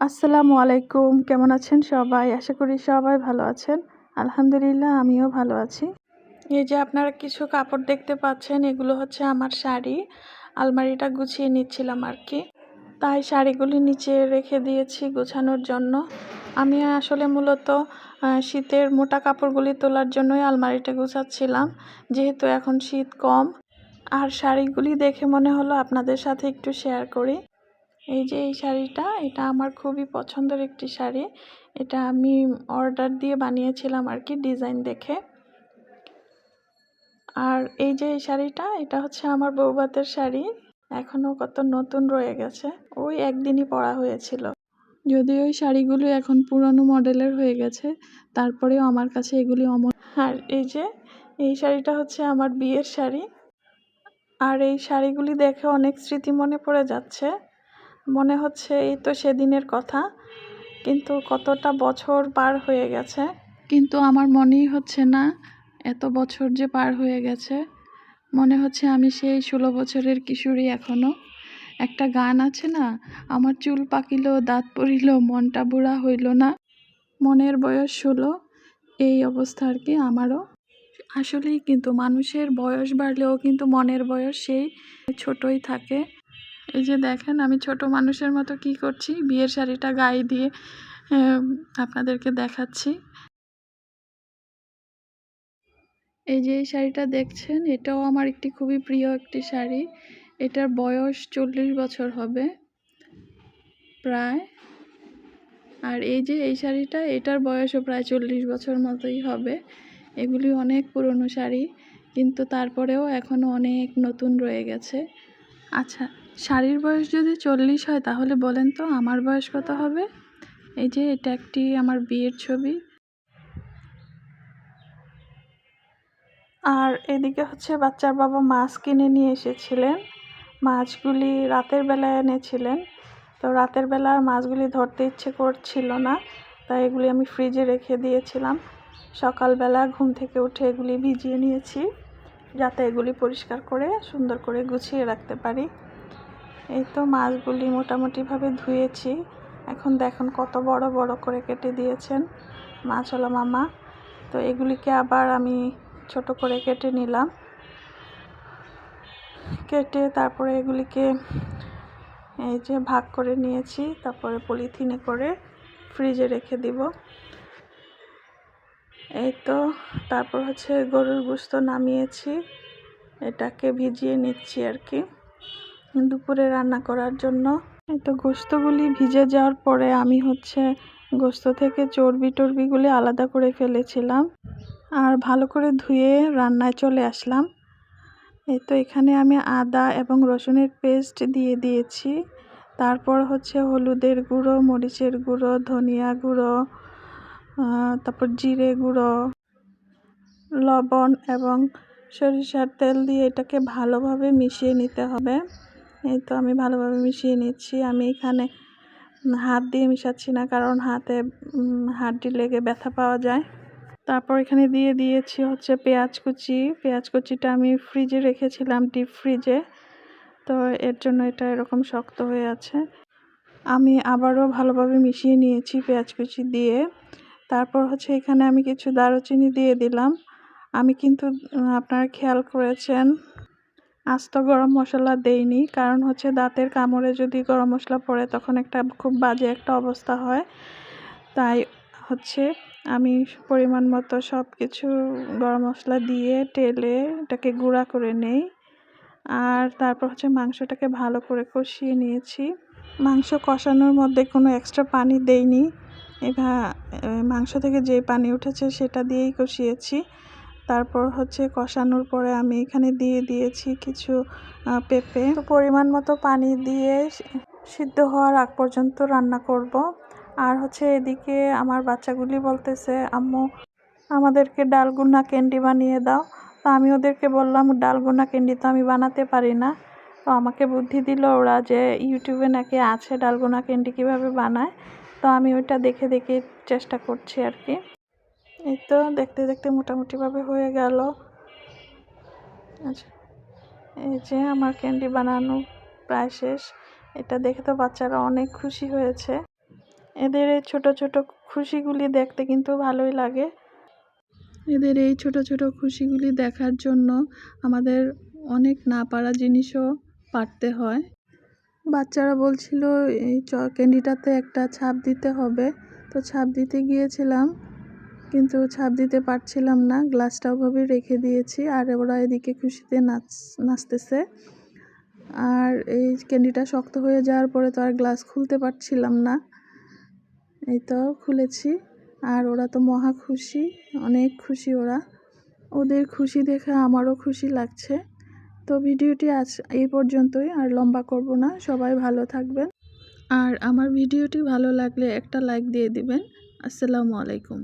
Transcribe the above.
আসসালামু আলাইকুম। কেমন আছেন সবাই? আশা করি সবাই ভালো আছেন। আলহামদুলিল্লাহ, আমিও ভালো আছি। এই যে আপনারা কিছু কাপড় দেখতে পাচ্ছেন, এগুলো হচ্ছে আমার শাড়ি। আলমারিটা গুছিয়ে নিচ্ছিলাম আর কি। তাই শাড়িগুলি নিচে রেখে দিয়েছি গোছানোর জন্য। আমি আসলে মূলত শীতের মোটা কাপড়গুলি তোলার জন্যই আলমারিটা গুছাচ্ছিলাম। যেহেতু এখন শীত কম। আর শাড়িগুলি দেখে মনে হলো আপনাদের সাথে একটু শেয়ার করি। এই যে এই শাড়িটা এটা আমার খুবই পছন্দের একটি শাড়ি। এটা আমি অর্ডার দিয়ে বানিয়েছিলাম আর কি ডিজাইন দেখে। আর এই যে এই শাড়িটা এটা হচ্ছে আমার বৌভাতের শাড়ি। এখনও কত নতুন রয়ে গেছে। ওই একদিনই পরা হয়েছিল। যদিও ওই শাড়িগুলো এখন পুরনো মডেলের হয়ে গেছে তারপরেও আমার কাছে এগুলি অমর আর এই যে এই শাড়িটা হচ্ছে আমার বিয়ের শাড়ি। আর এই শাড়িগুলি দেখে অনেক স্মৃতি মনে পড়ে যাচ্ছে। মনে হচ্ছে এই তো সেদিনের কথা কিন্তু কতটা বছর পার হয়ে গেছে। কিন্তু আমার মনেই হচ্ছে না এত বছর যে পার হয়ে গেছে। মনে হচ্ছে আমি সেই ষোলো বছরের কিশোরী এখনও। একটা গান আছে না আমার চুল পাকিল দাঁত পড়িল মনটা বুড়া হইল না। মনের বয়স ষোলো এই অবস্থা আর কি আমারও। আসলেই কিন্তু মানুষের বয়স বাড়লেও কিন্তু মনের বয়স সেই ছোটই থাকে। এই যে দেখেন, আমি ছোট মানুষের মতো কি করছি? বিয়ের শাড়িটা গায়ে দিয়ে আপনাদেরকে দেখাচ্ছি। এই যে এই শাড়িটা দেখছেন, এটাও আমার একটি খুবই প্রিয় একটি শাড়ি। এটার বয়স চল্লিশ বছর হবে প্রায়। আর এই যে এই শাড়িটা, এটার বয়সও প্রায় চল্লিশ বছর মতোই হবে। এগুলি অনেক পুরনো শাড়ি, কিন্তু তারপরেও এখনও অনেক নতুন রয়ে গেছে। আচ্ছা শাড়ির বয়স যদি চল্লিশ হয়, তাহলে বলেন তো আমার বয়স কত হবে? এই যে এটা একটি আমার বিয়ের ছবি। আর এদিকে হচ্ছে বাচ্চার বাবা মাছ কিনে নিয়ে এসেছিলেন। মাছগুলি রাতের বেলায় এনেছিলেন। তো রাতের বেলা মাছগুলি ধরতে ইচ্ছে করছিল না, তাই এগুলি আমি ফ্রিজে রেখে দিয়েছিলাম। সকালবেলা ঘুম থেকে উঠে এগুলি ভিজিয়ে নিয়েছি, যাতে এগুলি পরিষ্কার করে সুন্দর করে গুছিয়ে রাখতে পারি। এই তো মাছগুলি মোটামুটিভাবে ধুয়েছি। এখন দেখুন কত বড় বড় করে কেটে দিয়েছেন মাছওয়ালা মামা। তো এগুলিকে আবার আমি ছোট করে কেটে নিলাম। কেটে তারপরে এগুলিকে এই যে ভাগ করে নিয়েছি, তারপরে পলিথিনে করে ফ্রিজে রেখে দিব। এই তো তারপর হচ্ছে গরুর গোস্ত নামিয়েছি। এটাকে ভিজিয়ে নিচ্ছি আর কি। দুপুরে রান্না করার জন্য। তো গোস্তগুলি ভিজে যাওয়ার পরে আমি হচ্ছে গোস্ত থেকে চর্বি টর্বিগুলি আলাদা করে ফেলেছিলাম আর ভালো করে ধুয়ে রান্নায় চলে আসলাম। এই তো এখানে আমি আদা এবং রসুনের পেস্ট দিয়ে দিয়েছি। তারপর হচ্ছে হলুদের গুঁড়ো, মরিচের গুঁড়ো, ধনিয়া গুঁড়ো তারপর জিরে গুঁড়ো, লবণ এবং সরিষার তেল দিয়ে এটাকে ভালোভাবে মিশিয়ে নিতে হবে। এই তো আমি ভালোভাবে মিশিয়ে নিচ্ছি। আমি এখানে হাত দিয়ে মিশাচ্ছি না, কারণ হাতে হাড্ডি লেগে ব্যথা পাওয়া যায়। তারপর এখানে দিয়ে দিয়েছি হচ্ছে পেঁয়াজ কুচি। পেঁয়াজ কুচিটা আমি ফ্রিজে রেখেছিলাম ডিপ ফ্রিজে তো এর জন্য এটা এরকম শক্ত হয়ে আছে। আমি আবারও ভালোভাবে মিশিয়ে নিয়েছি পেঁয়াজ কুচি দিয়ে। তারপর হচ্ছে এখানে আমি কিছু দারুচিনি দিয়ে দিলাম। আমি কিন্তু আপনারা খেয়াল করেছেন আস্ত গরম মশলা দেইনি। কারণ হচ্ছে দাঁতের কামড়ে যদি গরম মশলা পড়ে, তখন একটা খুব বাজে একটা অবস্থা হয়। তাই হচ্ছে আমি পরিমাণ মতো সব কিছু গরম মশলা দিয়ে টেলে এটাকে গুঁড়া করে নেই। আর তারপর হচ্ছে মাংসটাকে ভালো করে কষিয়ে নিয়েছি। মাংস কষানোর মধ্যে কোনো এক্সট্রা পানি দেইনি। এবার মাংস থেকে যে পানি উঠেছে সেটা দিয়েই কষিয়েছি। তারপর হচ্ছে কষানোর পরে আমি এখানে দিয়ে দিয়েছি কিছু পেঁপে। পরিমাণ মতো পানি দিয়ে সিদ্ধ হওয়ার আগ পর্যন্ত রান্না করব। আর হচ্ছে এদিকে আমার বাচ্চাগুলি বলতেছে, আম্মু, আমাদেরকে ডালগুনা ক্যান্ডি বানিয়ে দাও। তো আমি ওদেরকে বললাম, ডালগুনা ক্যান্ডি তো আমি বানাতে পারি না। তো আমাকে বুদ্ধি দিল ওরা যে ইউটিউবে নাকি আছে ডালগোনা ক্যান্ডি কীভাবে বানায়। তো আমি ওইটা দেখে দেখে চেষ্টা করছি আর কি। এই তো দেখতে দেখতে মোটামুটিভাবে হয়ে গেল। আচ্ছা এই যে আমার ক্যান্ডি বানানো প্রায় শেষ। এটা দেখে তো বাচ্চারা অনেক খুশি হয়েছে। এদের এই ছোটো ছোটো খুশিগুলি দেখতে কিন্তু ভালোই লাগে। এদের এই ছোট ছোট খুশিগুলি দেখার জন্য আমাদের অনেক না পারা জিনিসও পারতে হয়। বাচ্চারা বলছিল, এই চ, ক্যান্ডিটাতে একটা ছাপ দিতে হবে। তো ছাপ দিতে গিয়েছিলাম। কিন্তু ছাপ দিতে পারছিলাম না, গ্লাসটা ওভাবে রেখে দিয়েছি আর ওরা এদিকে খুশিতে নাচ, নাচতেছে। আর এই ক্যান্ডিটা শক্ত হয়ে যাওয়ার পরে তো আর গ্লাস খুলতে পারছিলাম না। এই তো খুলেছি আর ওরা তো মহা খুশি, অনেক খুশি ওরা। ওদের খুশি দেখে আমারও খুশি লাগছে। তো ভিডিওটি আজ এই পর্যন্তই, আর লম্বা করব না, সবাই ভালো থাকবেন। আর আমার ভিডিওটি ভালো লাগলে একটা লাইক দিয়ে দিবেন। আসসালামু আলাইকুম।